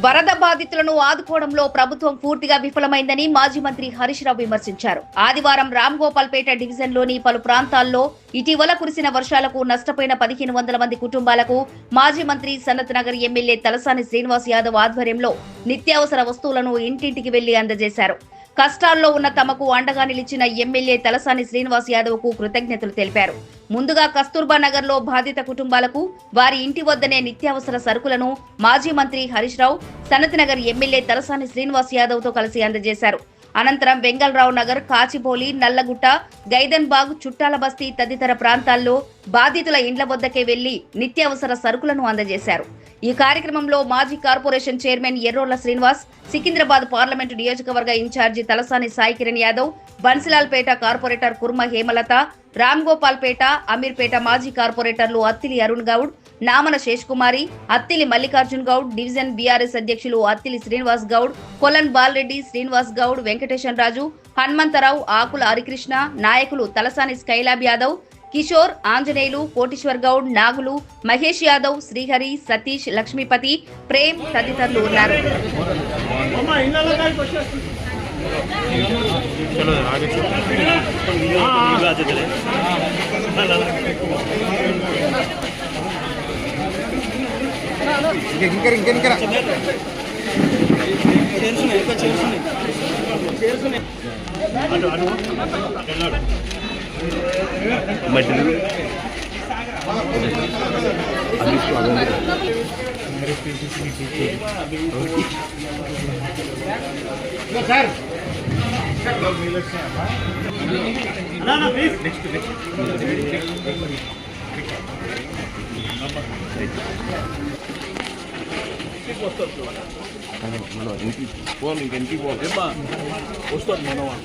వరద బాధితులను ఆదుకోవడంలో ప్రభుత్వం పూర్తిగా విఫలమైందని మాజీ మంత్రి హరీష్ రావు విమర్శించారు. ఆదివారం రామ్ గోపాల్పేట డివిజన్లోని పలు ప్రాంతాల్లో ఇటీవల కురిసిన వర్షాలకు నష్టపోయిన పదిహేను వందల మంది కుటుంబాలకు మాజీ మంత్రి సనత్ నగర్ ఎమ్మెల్యే తలసాని శ్రీనివాస్ యాదవ్ ఆధ్వర్యంలో నిత్యావసర వస్తువులను ఇంటింటికి వెళ్ళి అందజేశారు. కష్టాల్లో ఉన్న తమకు అండగా నిలిచిన ఎమ్మెల్యే తలసాని శ్రీనివాస్ యాదవ్కు కృతజ్ఞతలు తెలిపారు. ముందుగా కస్తూర్బా నగర్లో బాధిత కుటుంబాలకు వారి ఇంటి వద్దనే నిత్యావసర సరుకులను మాజీ మంత్రి హరీష్ రావు సనత్ నగర్ ఎమ్మెల్యే తలసాని శ్రీనివాస్ యాదవ్తో కలిసి అందజేశారు. అనంతరం వెంగళరావు నగర్ కాచిబోలి నల్లగుట్ట గైదన్బాగ్ చుట్టాల బస్తీ తదితర ప్రాంతాల్లో బాధితుల ఇండ్ల వద్దకే వెళ్ళి నిత్యావసర సరుకులను అందజేశారు. ఈ కార్యక్రమంలో మాజీ corporation chairman Errolla Srinivas Secunderabad parliament నియోజకవర్గ ఇన్ఛార్జి తలసాని సాయి కిరణ్ యాదవ్ బన్సిలాల్పేట కార్పొరేటర్ కుర్మ హేమలత రామ్ గోపాల్పేట అమీర్పేట మాజీ కార్పొరేటర్లు అత్తిలి అరుణ్ గౌడ్ నామన శేష్కుమారి అత్తిలి మల్లికార్జున్ గౌడ్ డివిజన్ బీఆర్ఎస్ అధ్యక్షులు అత్తిలి శ్రీనివాస్ గౌడ్ కొలన్ బాల్రెడ్డి శ్రీనివాస్ గౌడ్ వెంకటేశన్ రాజు హనుమంతరావు ఆకుల హరికృష్ణ నాయకులు తలసాని స్కైలాబ్ యాదవ్ కిషోర్ ఆంజనేయులు కోటేశ్వర్ గౌడ్ నాగులు మహేష్ యాదవ్ శ్రీహరి సతీష్ లక్ష్మీపతి ప్రేమ్ తదితరులు ఉన్నారు. చేరుసున్నాయి ఇంకా చేరుసున్నాయి చేరుసున్నాయి चले ఇంకర ఇంకర ఇంకర అటు అటు వెళ్ళాడు మధ్యలో సార్ ప్లీజ్ నెక్స్ట్ నెక్స్ట్ పోవాలి ఇంకెంటికి పోవాలి ఏమ్మా వస్తుంది మనవా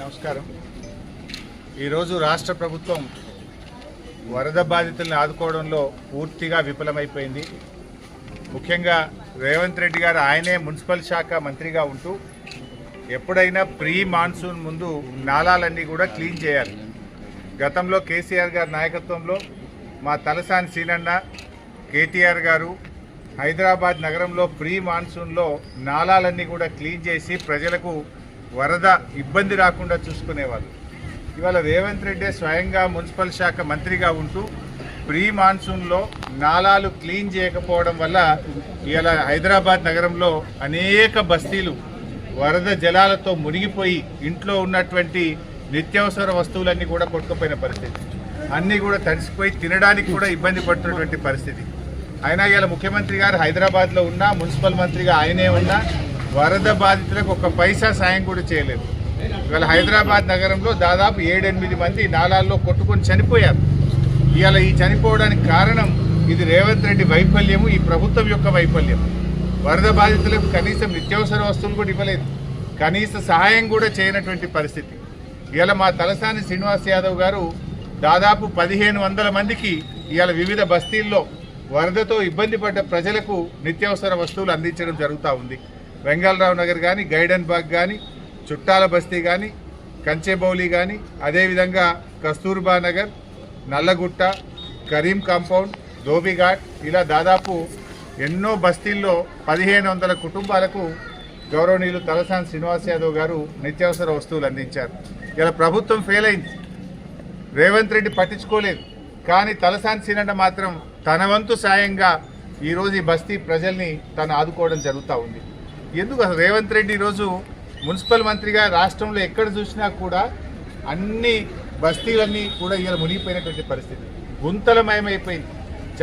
నమస్కారం. ఈరోజు రాష్ట్ర ప్రభుత్వం వరద బాధితుల్ని ఆదుకోవడంలో పూర్తిగా విఫలమైపోయింది. ముఖ్యంగా రేవంత్ రెడ్డి గారు ఆయనే మున్సిపల్ శాఖ మంత్రిగా ఉంటూ ఎప్పుడైనా ప్రీ మాన్సూన్ ముందు నాలాలన్నీ కూడా క్లీన్ చేయాలి. గతంలో కేసీఆర్ గారి నాయకత్వంలో మా తలసాని సీనన్న కేటీఆర్ గారు హైదరాబాద్ నగరంలో ప్రీ మాన్సూన్లో నాలాలన్నీ కూడా క్లీన్ చేసి ప్రజలకు వరద ఇబ్బంది రాకుండా చూసుకునేవాళ్ళు. ఇవాళ రేవంత్ రెడ్డి స్వయంగా మున్సిపల్ శాఖ మంత్రిగా ఉంటూ ప్రీ మాన్సూన్లో నాలాలు క్లీన్ చేయకపోవడం వల్ల ఇవాళ హైదరాబాద్ నగరంలో అనేక బస్తీలు వరద జలాలతో మునిగిపోయి ఇంట్లో ఉన్నటువంటి నిత్యావసర వస్తువులన్నీ కూడా కొట్టుకుపోయిన పరిస్థితి. అన్నీ కూడా తడిసిపోయి తినడానికి కూడా ఇబ్బంది పడుతున్నటువంటి పరిస్థితి. అయినా ఇవాళ ముఖ్యమంత్రి గారు హైదరాబాద్లో ఉన్నా మున్సిపల్ మంత్రిగా ఆయనే ఉన్నా వరద బాధితులకు ఒక పైసా సాయం కూడా చేయలేదు. ఇవాళ హైదరాబాద్ నగరంలో దాదాపు ఏడెనిమిది మంది నాలాల్లో కొట్టుకొని చనిపోయారు. ఇవాళ ఈ చనిపోవడానికి కారణం ఇది రేవంత్ రెడ్డి వైఫల్యము ఈ ప్రభుత్వం యొక్క వైఫల్యం వరద బాధితులకు కనీసం నిత్యావసర వస్తువులు కూడా ఇవ్వలేదు. కనీస సహాయం కూడా చేయనటువంటి పరిస్థితి. ఇవాళ మా తలసాని శ్రీనివాస్ యాదవ్ గారు దాదాపు పదిహేను వందల మందికి ఇవాళ వివిధ బస్తీల్లో వరదతో ఇబ్బంది పడ్డ ప్రజలకు నిత్యావసర వస్తువులు అందించడం జరుగుతూ ఉంది. వెంగళరావు నగర్ కానీ గైడెన్ బాగ్ కానీ చుట్టాల బస్తీ కానీ కంచెబౌలి కానీ అదేవిధంగా కస్తూర్బా నగర్ నల్లగుట్ట కరీం కాంపౌండ్ ధోబిఘాట్ ఇలా దాదాపు ఎన్నో బస్తీల్లో పదిహేను వందల కుటుంబాలకు గౌరవనీయులు తలసాని శ్రీనివాస్ యాదవ్ గారు నిత్యావసర వస్తువులు అందించారు. ఇలా ప్రభుత్వం ఫెయిల్ అయింది. రేవంత్ రెడ్డి పట్టించుకోలేదు. కానీ తలసాని సీనన్న మాత్రం తన వంతు సాయంగా ఈరోజు ఈ బస్తీ ప్రజల్ని తను ఆదుకోవడం జరుగుతూ ఉంది. ఎందుకు అసలు రేవంత్ రెడ్డి ఈరోజు మున్సిపల్ మంత్రిగా రాష్ట్రంలో ఎక్కడ చూసినా కూడా అన్ని బస్తీలన్నీ కూడా ఇలా మునిగిపోయినటువంటి పరిస్థితి. గుంతలమయమైపోయింది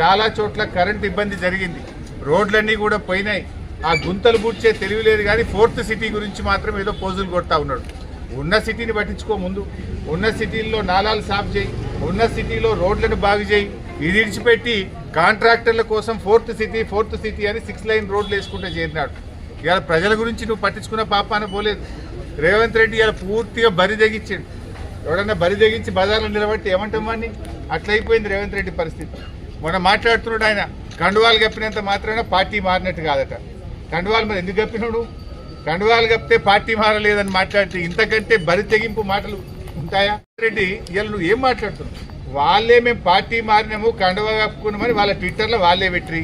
చాలా చోట్ల కరెంట్ ఇబ్బంది జరిగింది. రోడ్లన్నీ కూడా పోయినాయి. ఆ గుంతలు పూడ్చే తెలివి లేదు కానీ ఫోర్త్ సిటీ గురించి మాత్రం ఏదో పోజులు కొడతా ఉన్నాడు. ఉన్న సిటీని పట్టించుకో ముందు. ఉన్న సిటీల్లో నాలాలు సాఫ్ చేయి. ఉన్న సిటీలో రోడ్లను బాగు చేయి. ఇది కాంట్రాక్టర్ల కోసం ఫోర్త్ సిటీ ఫోర్త్ సిటీ అని సిక్స్ లైన్ రోడ్లు వేసుకుంటే చేరినాడు. ఇవాళ ప్రజల గురించి నువ్వు పట్టించుకున్న పాపాన పోలేదు. రేవంత్ రెడ్డి ఇవాళ పూర్తిగా బరి తెగించాడు. ఎవడన్నా బరి తెగించి బజార్లో నిలబట్టి ఏమంటాం వాడిని అట్లయిపోయింది రేవంత్ రెడ్డి పరిస్థితి. మొన్న మాట్లాడుతున్నాడు ఆయన కండువాలు కప్పినంత మాత్రమే పార్టీ మారినట్టు కాదట. కండువాలు మరి ఎందుకు కప్పినాడు కండువాలు కప్పితే పార్టీ మారలేదని మాట్లాడితే ఇంతకంటే బరి తెగింపు మాటలు ఉంటాయా? రెడ్డి ఇవాళ నువ్వు ఏం మాట్లాడుతున్నావు? వాళ్ళే మేము పార్టీ మారినాము కండువా కప్పుకున్నామని వాళ్ళ ట్విట్టర్లో వాళ్ళే పెట్టి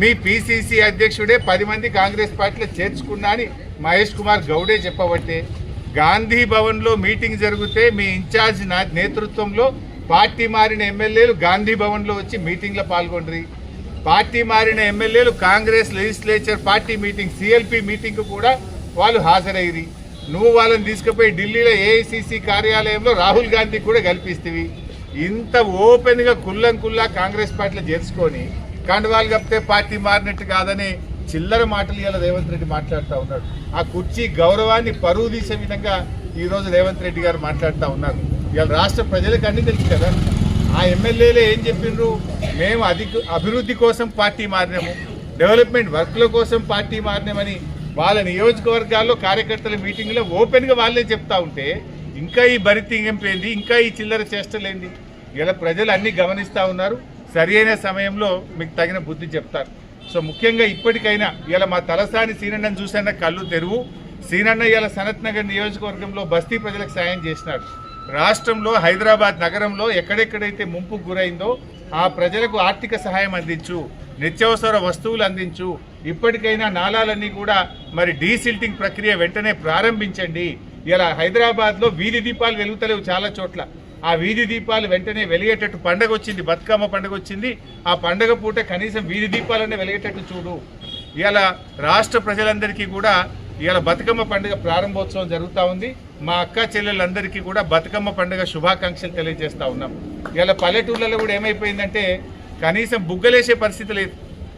మీ పిసిసి అధ్యక్షుడే పది మంది కాంగ్రెస్ పార్టీలో చేర్చుకున్నా అని మహేష్ కుమార్ గౌడే చెప్పబట్టే గాంధీ భవన్లో మీటింగ్ జరిగితే మీ ఇన్ఛార్జ్ నా నేతృత్వంలో పార్టీ మారిన ఎమ్మెల్యేలు గాంధీ భవన్లో వచ్చి మీటింగ్లో పాల్గొండ్రి. పార్టీ మారిన ఎమ్మెల్యేలు Congress legislature party meeting CLP మీటింగ్కు కూడా వాళ్ళు హాజరయ్యి నువ్వు వాళ్ళని తీసుకుపోయి ఢిల్లీలో ఏఐసిసి కార్యాలయంలో రాహుల్ గాంధీ కూడా కల్పిస్తేవి. ఇంత ఓపెన్గా కుల్లం కుల్లా కాంగ్రెస్ పార్టీలో చేర్చుకొని కండువాలు కప్పితే పార్టీ మారినట్టు కాదని చిల్లర మాటలు ఇలా రేవంత్ రెడ్డి మాట్లాడుతూ ఉన్నాడు. ఆ కుర్చీ గౌరవాన్ని పరువు తీసే విధంగా ఈ రోజు రేవంత్ రెడ్డి గారు మాట్లాడుతూ ఉన్నారు. ఇవాళ రాష్ట్ర ప్రజలకు అన్నీ తెలుసు కదా. ఆ ఎమ్మెల్యేలే ఏం చెప్పిండ్రు? మేము అధిక అభివృద్ధి కోసం పార్టీ మారినాము. డెవలప్మెంట్ వర్క్ల కోసం పార్టీ మారినామని వాళ్ళ నియోజకవర్గాల్లో కార్యకర్తల మీటింగ్లో ఓపెన్గా వాళ్ళే చెప్తా ఉంటే ఇంకా ఈ బరితింగంపేంది ఇంకా ఈ చిల్లర చేష్టలేంది. ఇలా ప్రజలు అన్ని గమనిస్తూ ఉన్నారు. సరైన సమయంలో మీకు తగిన బుద్ధి చెప్తారు. సో ముఖ్యంగా ఇప్పటికైనా ఇలా మా తలసాని సీనన్నను చూసైనా కళ్ళు తెరువు. సీనన్న ఇలా సనత్ నగర్ నియోజకవర్గంలో బస్తీ ప్రజలకు సాయం చేసినారు రాష్ట్రంలో హైదరాబాద్ నగరంలో ఎక్కడెక్కడైతే ముంపుకు గురైందో ఆ ప్రజలకు ఆర్థిక సహాయం అందించు నిత్యావసర వస్తువులు అందించు ఇప్పటికైనా నాలాలన్నీ కూడా మరి డీసిల్టింగ్ ప్రక్రియ వెంటనే ప్రారంభించండి. ఇలా హైదరాబాద్లో వీధి దీపాలు వెలుగుతలేవు చాలా చోట్ల. ఆ వీధి దీపాలు వెంటనే వెలిగేటట్టు పండగ వచ్చింది బతుకమ్మ పండగ వచ్చింది. ఆ పండగ పూట కనీసం వీధి దీపాలనే వెలిగేటట్టు చూడు. ఇలా రాష్ట్ర ప్రజలందరికీ కూడా ఇలా బతుకమ్మ పండుగ ప్రారంభోత్సవం జరుగుతూ ఉంది. మా అక్క చెల్లెళ్ళందరికీ కూడా బతుకమ్మ పండుగ శుభాకాంక్షలు తెలియజేస్తూ ఉన్నాం. ఇవాళ పల్లెటూర్లలో కూడా ఏమైపోయిందంటే కనీసం బుగ్గలేసే పరిస్థితి లేదు.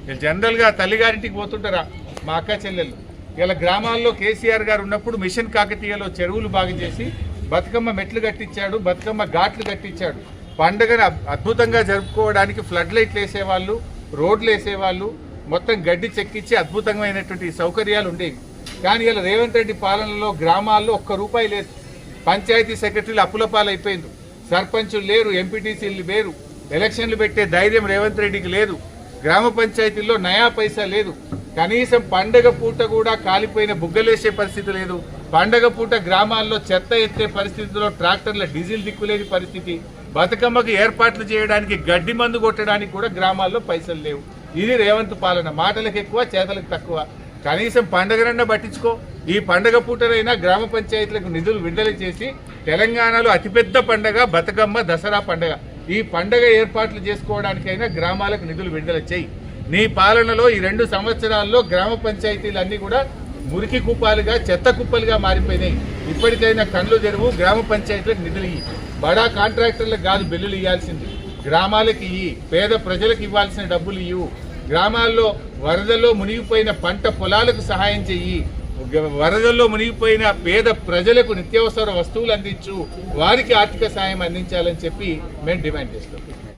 వీళ్ళు జనరల్గా తల్లిగారింటికి పోతుంటారా మా అక్క చెల్లెళ్ళు ఇలా గ్రామాల్లో కేసీఆర్ గారు ఉన్నప్పుడు మిషన్ కాకతీయలో చెరువులు బాగు చేసి బతుకమ్మ మెట్లు కట్టించాడు బతుకమ్మ ఘాట్లు కట్టించాడు. పండుగను అద్భుతంగా జరుపుకోవడానికి ఫ్లడ్ లైట్లు వేసేవాళ్ళు రోడ్లు వేసేవాళ్ళు మొత్తం గడ్డి చెక్కించి అద్భుతమైనటువంటి సౌకర్యాలు ఉండేవి. కానీ ఇలా రేవంత్ రెడ్డి పాలనలో గ్రామాల్లో ఒక్క రూపాయి లేదు. పంచాయతీ సెక్రటరీలు అప్పుల పాలైపోయింది సర్పంచులు లేరు ఎంపీటీసీలు లేరు ఎలక్షన్లు పెట్టే ధైర్యం రేవంత్ రెడ్డికి లేదు. గ్రామ పంచాయతీల్లో నయా పైసా లేదు. కనీసం పండగ పూట కూడా కాలిపోయిన బుగ్గలేసే పరిస్థితి లేదు. పండగ పూట గ్రామాల్లో చెత్త ఎత్తే పరిస్థితిలో ట్రాక్టర్ల డీజిల్ దిక్కులేని పరిస్థితి. బతుకమ్మకు ఏర్పాట్లు చేయడానికి గడ్డి మందు కొట్టడానికి కూడా గ్రామాల్లో పైసలు లేవు. ఇది రేవంత్ పాలన. మాటలకు ఎక్కువ చేతలకు తక్కువ. కనీసం పండగనన్నా పట్టించుకో. ఈ పండగ పూటనైనా గ్రామ పంచాయతీలకు నిధులు విడుదల చేసి తెలంగాణలో అతిపెద్ద పండగ బతుకమ్మ దసరా పండగ. ఈ పండగ ఏర్పాట్లు చేసుకోవడానికైనా గ్రామాలకు నిధులు విడుదల చేయి. నీ పాలనలో ఈ రెండు సంవత్సరాల్లో గ్రామ పంచాయతీలన్నీ కూడా మురికి కుప్పాలుగా చెత్త కుప్పలుగా మారిపోయినాయి. ఇప్పటికైనా కళ్ళు తెరువు గ్రామ పంచాయతీలకు నిధులు ఇయ్యి. బడా కాంట్రాక్టర్లకు కాదు బిల్లులు ఇవ్వాల్సింది గ్రామాలకు ఇయ్యి పేద ప్రజలకు ఇవ్వాల్సిన డబ్బులు ఇవ్వు గ్రామాల్లో వరదల్లో మునిగిపోయిన పంట పొలాలకు సహాయం చెయ్యి. వరదల్లో మునిగిపోయిన పేద ప్రజలకు నిత్యావసర వస్తువులు అందించు. వారికి ఆర్థిక సాయం అందించాలని చెప్పి మేము డిమాండ్ చేస్తాం